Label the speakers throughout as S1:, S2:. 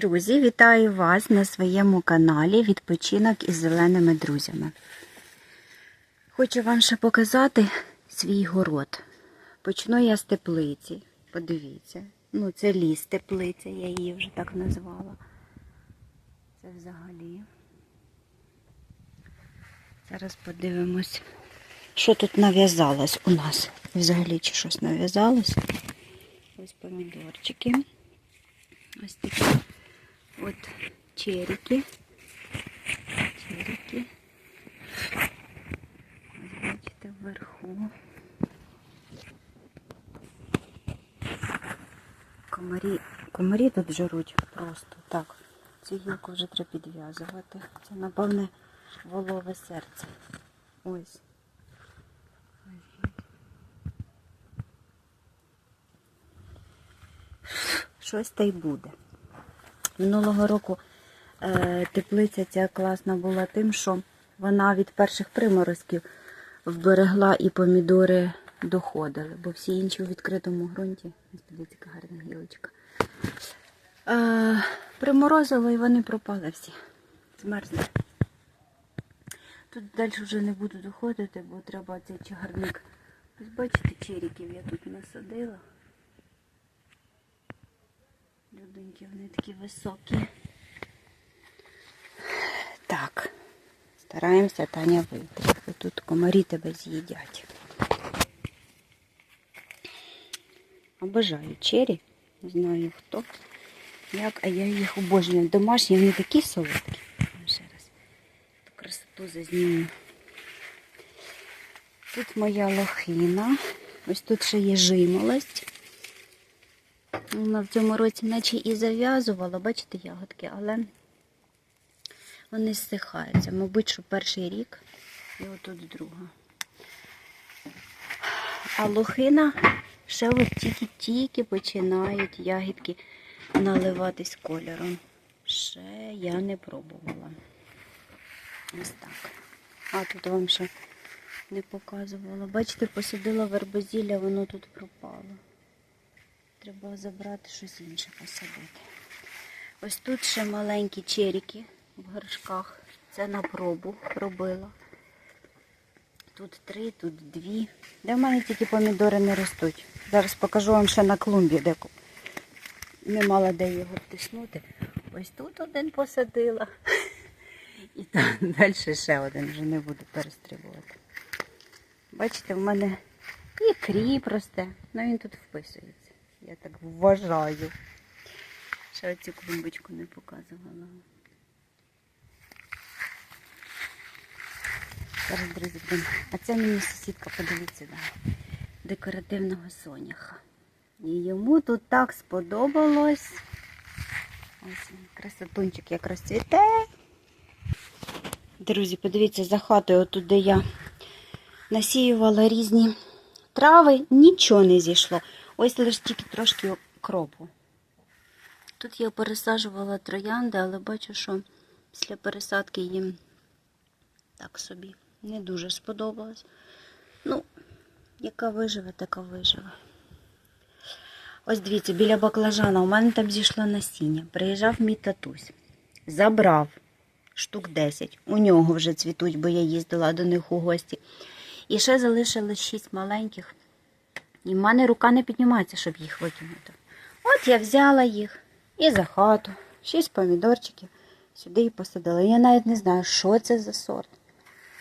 S1: Друзі, вітаю вас на своєму каналі Відпочинок із зеленими друзями. Хочу вам ще показати свій город. Почну я з теплиці. Подивіться. Ну, це ліс теплиця, я її вже так назвала. Це взагалі. Зараз подивимось, що тут нав'язалось у нас. Взагалі чи щось нав'язалось. Ось помідорчики. Ось такі от черіки. Черіки. Бачите вверху. Комарі, комарі тут жируть просто так. Цю гілку вже треба підв'язувати. Це, напевне, волове серце. Ось. Щось та й буде. Минулого року е, теплиця ця класна була тим, що вона від перших приморозків вберегла і помідори доходили, бо всі інші у відкритому ґрунті. Яка гарна гілочка. Е, приморозило і вони пропали всі. Змерзли. Тут далі вже не буду доходити, бо треба цей чагарник. Ось бачите, черіків я тут насадила. Люденькі, вони такі високі. Так, стараємося Таня вийти. Тут комарі тебе з'їдять. Обожаю чері. Не знаю хто. Як, а я їх обожнюю. Домашні, вони такі солодкі. Ще раз ту красоту зазніму. Тут моя лохина. Ось тут ще є жимолость. Вона в цьому році наче і зав'язувала, бачите, ягодки, але вони зсихаються. Мабуть, що перший рік і отут друга. А лохина ще от тільки-тільки починають ягідки наливатись кольором. Ще я не пробувала. Ось так. А тут вам ще не показувала. Бачите, посадила вербозілля, воно тут пропало. Треба забрати щось інше посадити. Ось тут ще маленькі черіки в горшках. Це на пробу робила. Тут три, тут дві. Де в мене тільки помідори не ростуть. Зараз покажу вам ще на клумбі, де не мала де його втиснути. Ось тут один посадила. І там далі ще один вже не буду перестрибувати. Бачите, в мене і кріп росте, ну він тут вписується. Я так вважаю. Ще оцю клумбочку не показувала. Зараз, друзі, будемо. А це мені сусідка, подивіться, да, декоративного соняха. І йому тут так сподобалось. Ось він, красотунчик якраз цвіте. Друзі, подивіться, за хатою, отут, де я насіювала різні трави, нічого не зійшло. Ось лише тільки трошки кропу. Тут я пересаджувала троянди, але бачу, що після пересадки їм так собі не дуже сподобалось. Ну, яка виживе, така виживе. Ось дивіться, біля баклажана у мене там зійшло насіння. Приїжджав мій татусь, забрав штук 10. У нього вже цвітуть, бо я їздила до них у гості. І ще залишилось 6 маленьких. І в мене рука не піднімається, щоб їх викинути. От я взяла їх і за хату. Шість помідорчиків сюди і посадила. Я навіть не знаю, що це за сорт.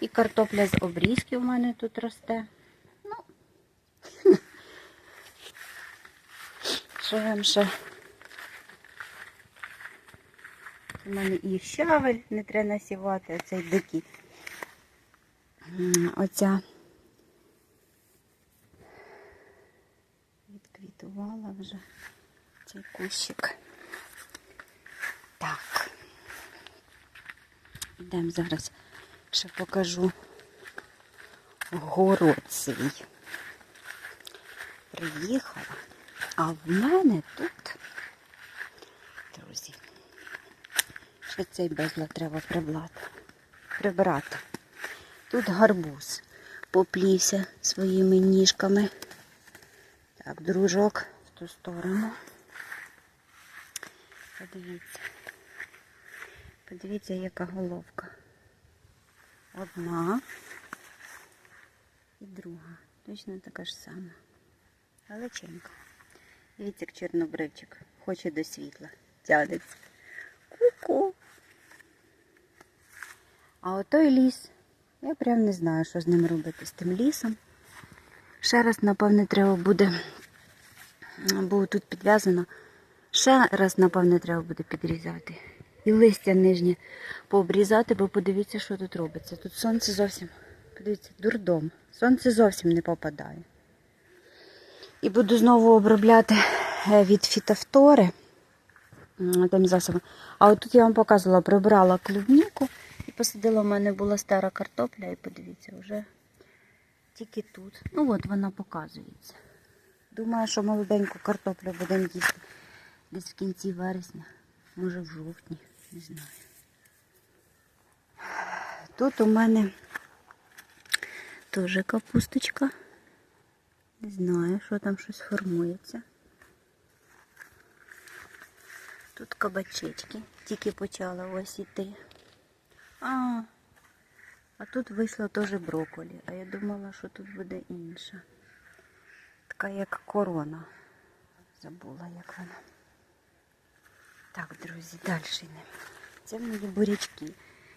S1: І картопля з обрізки у мене тут росте. Ну, що вам ще? У мене і щавель не треба насівати, оцей дикий. Оця відквітувала вже цей кущик. Так. Йдемо зараз ще покажу город свій. Приїхала, а в мене тут, друзі, ще цей безлад треба прибрати. Тут гарбуз поплівся своїми ніжками. Так, дружок в ту сторону. Подивіться. Подивіться, яка головка. Одна і друга. Точно така ж сама. Величенька. Дивіться, як чорнобривчик. Хоче до світла. Тягнеться. Ку-ку. А отой ліс. Я прям не знаю, що з ним робити, з тим лісом. Ще раз, напевне, треба буде, бо тут підв'язано. Ще раз, напевне, треба буде підрізати. І листя нижнє пообрізати, бо подивіться, що тут робиться. Тут сонце зовсім, подивіться, дурдом. Сонце зовсім не попадає. І буду знову обробляти е, від фітофтори тим засобом. А от тут я вам показувала, прибрала клубніку і посадила, в мене була стара картопля, і подивіться, вже тільки тут. Ну от вона показується. Думаю, що молоденьку картоплю будемо їсти десь в кінці вересня, може в жовтні, не знаю. Тут у мене теж капусточка. Не знаю, що там щось формується. Тут кабачечки, тільки почала ось іти. А, а тут вийшло теж брокколі, а я думала, що тут буде інша. Така як корона. Забула, як вона. Так, друзі, далі йдемо. Це мої бурячки.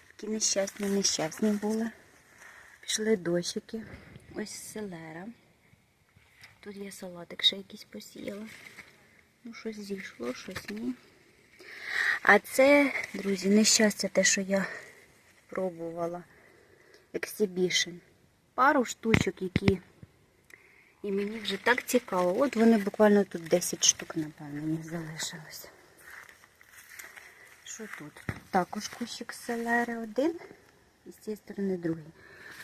S1: Такі нещасні, нещасні були. Пішли дощики. Ось селера. Тут я салатик ще якийсь посіяла. Ну, щось зійшло, щось ні. А це, друзі, нещастя те, що я пробувала. Exhibition. Пару штучок, які і мені вже так цікаво. От вони буквально тут 10 штук, напевно, їх залишилося. Що тут? Також кущик селери один, і з цієї сторони другий.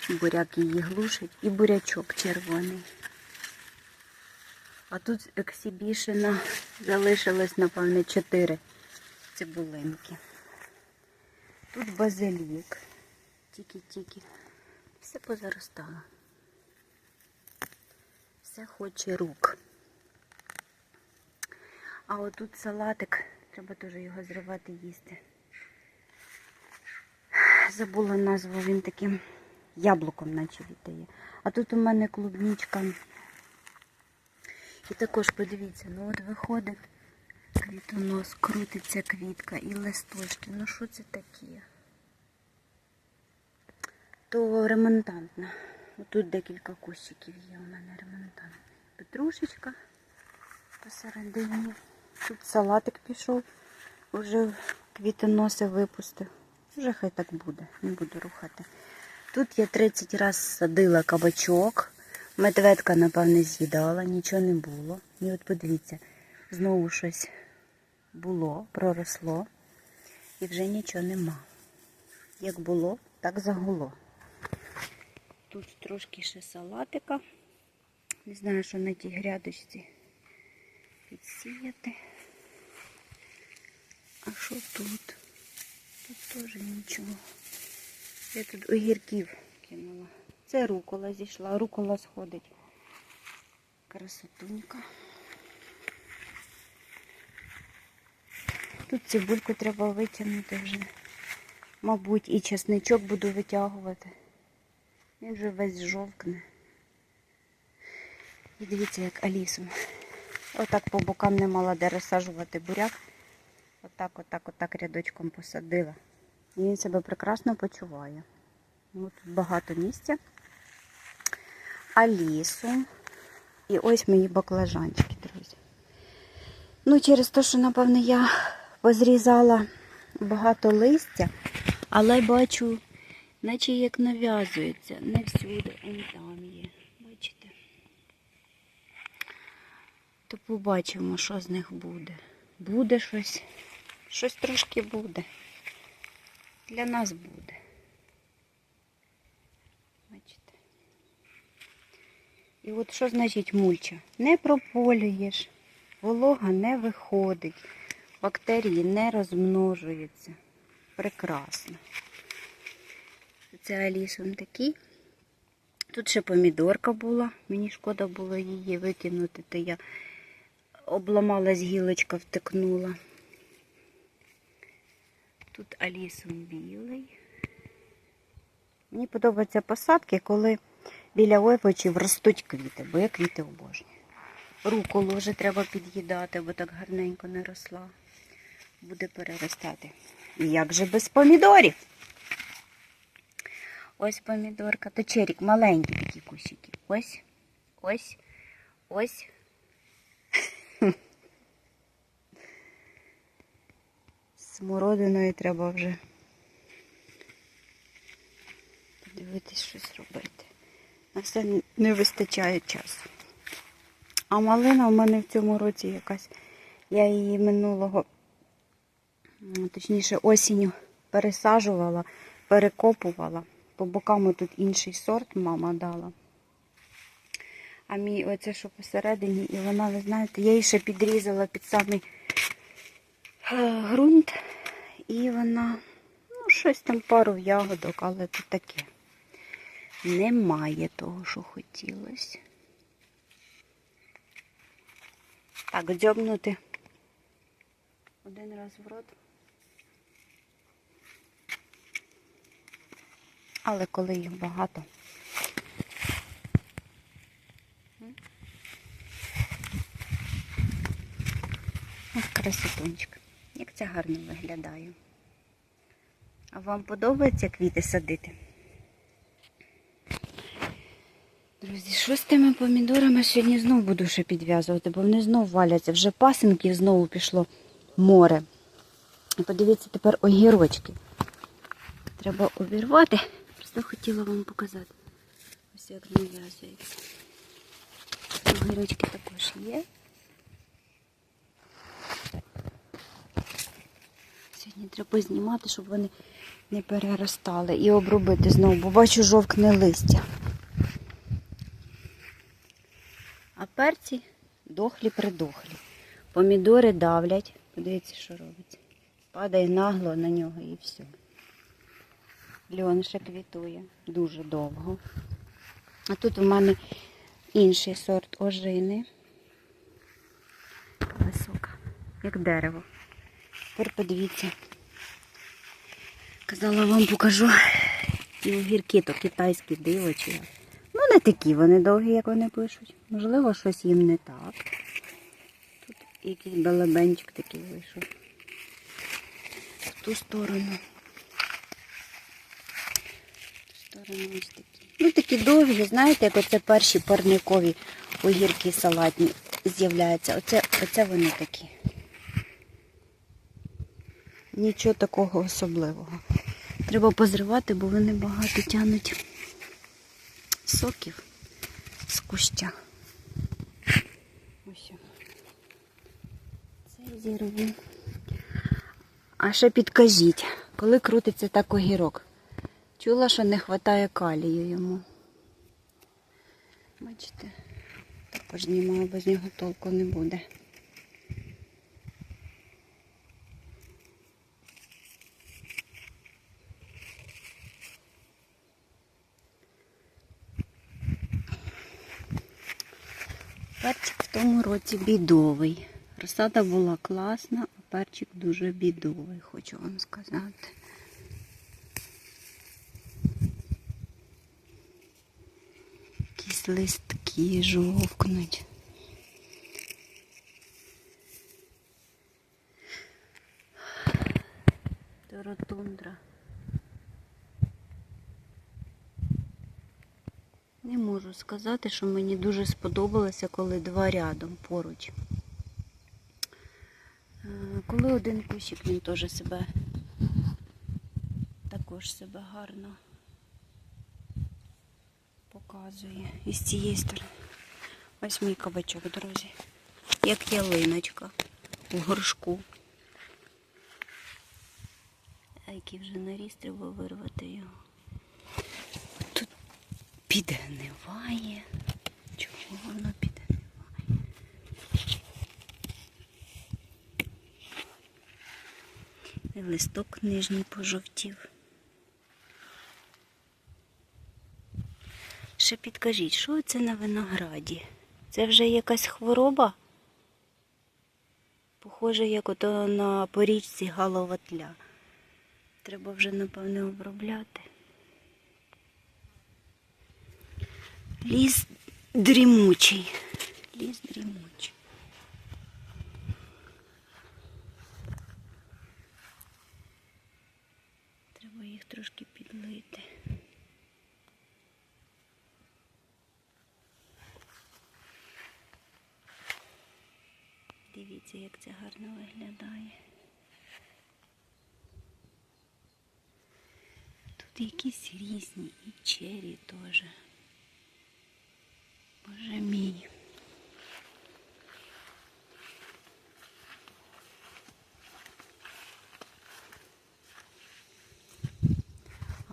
S1: Буряк її глушить і бурячок червоний. А тут з ексібішена залишилось, напевне, 4 цибулинки. Тут базилік. Тільки-тільки. Все позаростало. Все хоче рук. А отут салатик, треба теж його зривати їсти. Забула назву, він таким яблуком наче віддає. А тут у мене клубничка. І також подивіться, ну от виходить квітонос, крутиться квітка і листочки. Ну що це таке? То ремонтантна. Тут декілька кущиків є у мене ремонтантний. Петрушечка посередині. Тут салатик пішов, вже квітоноси випустив. Вже хай так буде, не буду рухати. Тут я 30 разів садила кабачок. Медведка, напевне, з'їдала, нічого не було. І от подивіться, знову щось було, проросло. І вже нічого нема. Як було, так загуло. Тут трошки ще салатика. Не знаю, що на тій грядочці підсіяти. А що тут? Тут теж нічого. Я тут огірків кинула. Це рукола зійшла, рукола сходить. Красотунька. Тут цибульку треба витягнути вже. Мабуть, і чесничок буду витягувати. Він вже весь жовкне. І дивіться, як алісом. Отак по бокам не мала де розсаджувати буряк. Отак, отак, отак рядочком посадила. І він себе прекрасно почуває. Ну, Тут багато місця. А лісу. І ось мої баклажанчики, друзі. Ну, через те, що, напевно, я позрізала багато листя, але бачу, наче як нав'язується. Не всюди, он там є. Бачите? То побачимо, що з них буде. Буде щось. Щось трошки буде. Для нас буде. Бачите? І от що значить мульча? Не прополюєш, волога не виходить, бактерії не розмножуються. Прекрасно. Це алісон такий. Тут ще помідорка була. Мені шкода було її викинути, то я обламалась гілочка, втикнула. Тут алісом білий. Мені подобаються посадки, коли біля овочів ростуть квіти, бо я квіти обожнюю. Руколу вже треба під'їдати, бо так гарненько не росла. Буде переростати. І як же без помідорів? Ось помідорка. То черік, маленькі такі кущики. Ось, ось, ось. Смородиною треба вже подивитись щось робити. На все не вистачає часу. А малина у мене в цьому році якась. Я її минулого, точніше, осінню пересаджувала, перекопувала. По бокам тут інший сорт мама дала. А мій оце, що посередині, і вона, ви знаєте, я її ще підрізала під самий е, ґрунт. І вона, ну, щось там пару ягодок, але це таке. Немає того, що хотілося. Так, дзьобнути один раз в рот. Але коли їх багато. Ось красотунчик. Як це гарно виглядає. А вам подобається квіти садити? Друзі, що з тими помідорами сьогодні знову буду ще підв'язувати, бо вони знову валяться. Вже пасинків знову пішло море. Подивіться тепер огірочки. Треба обірвати. Просто хотіла вам показати. Ось як нав'язується. Огірочки також є. Сьогодні треба знімати, щоб вони не переростали і обробити знову, бо бачу жовкне листя. А перці дохлі-придохлі. Помідори давлять. Подивіться, що робиться. Падає нагло на нього і все. Льон ще квітує дуже довго. А тут у мене інший сорт ожини. Висока, як дерево. Тепер подивіться. Казала вам покажу ті огірки, то китайські диво чи як. Ну, не такі вони довгі, як вони пишуть. Можливо, щось їм не так. Тут якийсь балабенчик такий вийшов. В ту сторону. Ну, такі довгі, знаєте, як оце перші парникові огірки салатні з'являються. Оце, оце вони такі. Нічого такого особливого. Треба позривати, бо вони багато тянуть соків з куща. Ось. Це зірву. А ще підкажіть, коли крутиться так огірок? Чула, що не вистачає калію йому. Бачите, також знімаю, без нього толку не буде. Перчик в тому році бідовий. Розсада була класна, а перчик дуже бідовий, хочу вам сказати. Якісь листки жовкнуть. Торотундра. Не можу сказати, що мені дуже сподобалося, коли два рядом поруч. Е, Коли один кущик, він теж себе також себе гарно показує. І цієї сторони. Ось мій кабачок, друзі. Як ялиночка у горшку. А який вже наріс, треба вирвати його. Тут підгниває. Чому воно підгниває? І листок нижній пожовтів. Ще підкажіть, що це на винограді? Це вже якась хвороба? Похоже, як ото на порічці галова тля. Треба вже, напевне, обробляти. Ліс дрімучий. Ліс дрімучий. Треба їх трошки підлити. Дивіться, як це гарно виглядає. Тут якісь різні і чері теж. Боже мій.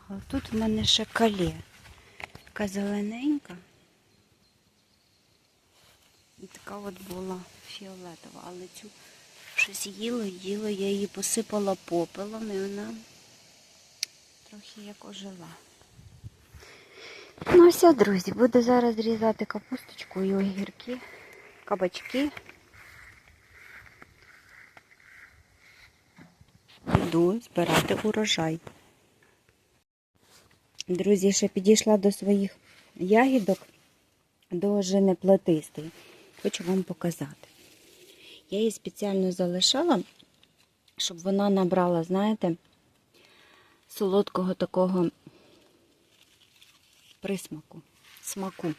S1: А тут в мене ще калє. Така зелененька. І така от була фіолетова, але цю щось їло, їло, я її посипала попелом і вона трохи як ожила. Ну все, друзі, буду зараз різати капусточку і огірки, кабачки. Йду збирати урожай. Друзі, ще підійшла до своїх ягідок до жени плетистої. Хочу вам показати. Я її спеціально залишала, щоб вона набрала, знаєте, солодкого такого присмаку, смаку.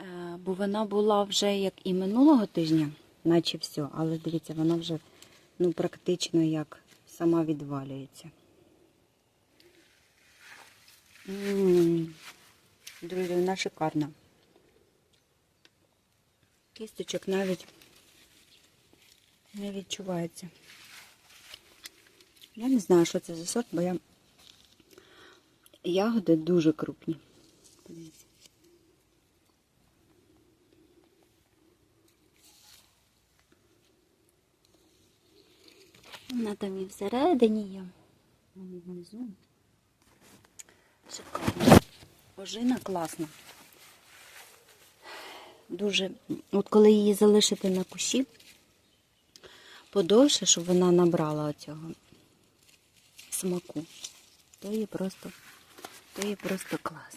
S1: Е, Бо вона була вже як і минулого тижня, наче все, але дивіться, вона вже ну, практично як сама відвалюється. М, Друзі, вона шикарна. Кісточок навіть не відчувається. Я не знаю, що це за сорт, бо я ягоди дуже крупні. Подивіться. Вона там і всередині є. Вон Внизу. Шикарно. Ожина класна. Дуже, от коли її залишити на кущі, подовше, щоб вона набрала оцього смаку, то її просто, то її просто клас.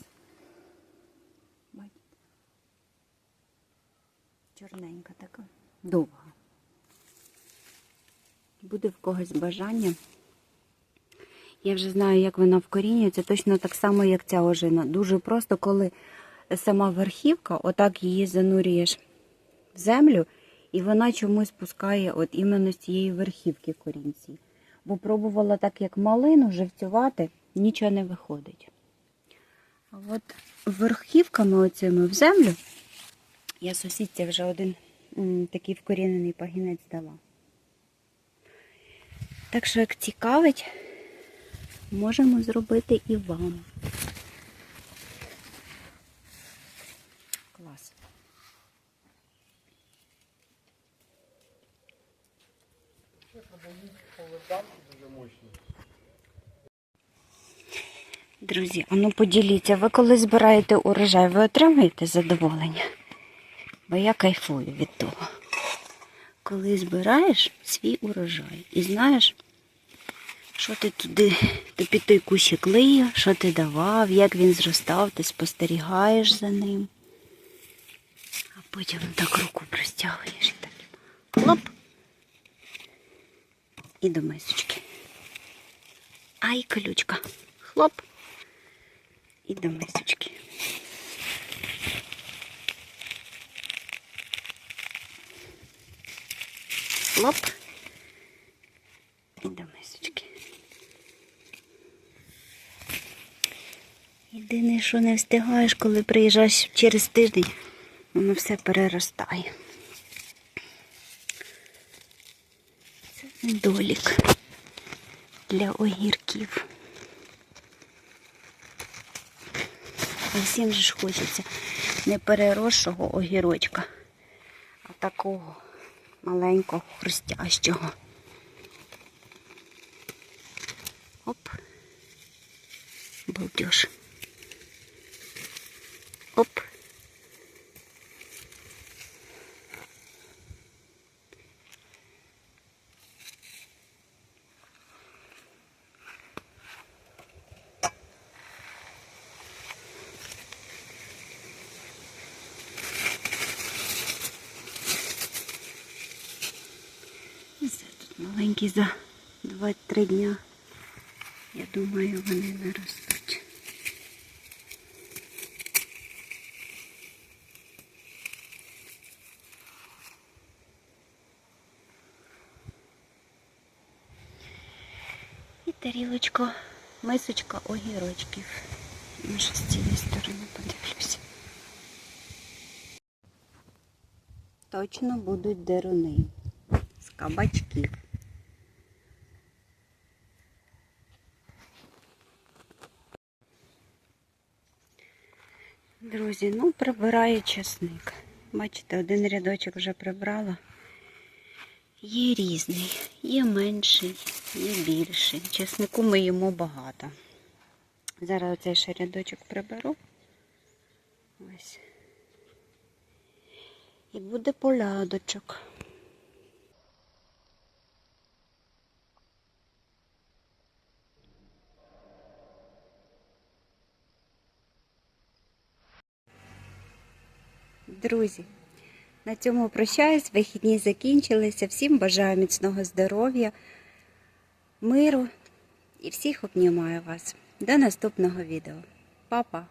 S1: Чорненька така, довга. Буде в когось бажання. Я вже знаю, як вона вкорінюється, точно так само, як ця ожина. Дуже просто, коли сама верхівка, отак її занурюєш в землю, і вона чомусь пускає от іменно з цієї верхівки корінці. Бо пробувала так, як малину живцювати, нічого не виходить. А от верхівками оцими в землю я сусідці вже один такий вкорінений пагінець дала. Так що, як цікавить, можемо зробити і вам. Клас. Друзі, а ну поділіться, ви коли збираєте урожай, ви отримуєте задоволення? Бо я кайфую від того. Коли збираєш свій урожай і знаєш, що ти туди, ти під той кущик лив, що ти давав, як він зростав, ти спостерігаєш за ним. А потім так руку простягуєш і так. Хлоп. І до мисочки. Ай, колючка. Хлоп. І до мисочки. Хлоп. І до мисочки. Єдине, що не встигаєш, коли приїжджаєш через тиждень, воно все переростає. Недолік для огірків. Всім же ж хочеться не переросшого огірочка, а такого маленького хрустящого. Оп. Балдеж. Оп. Маленькі за 2-3 дня. Я думаю, вони наростуть. І тарілочка, мисочка огірочків. Може, з цієї сторони подивлюся. Точно будуть деруни з кабачків. Друзі, ну прибираю часник. Бачите, один рядочок вже прибрала. Є різний, є менший, є більший. Чеснику ми їмо багато. Зараз оцей ще рядочок приберу. Ось. І буде полядочок. Друзі, на цьому прощаюсь. Вихідні закінчилися. Всім бажаю міцного здоров'я, миру і всіх обнімаю вас. До наступного відео. Па-па!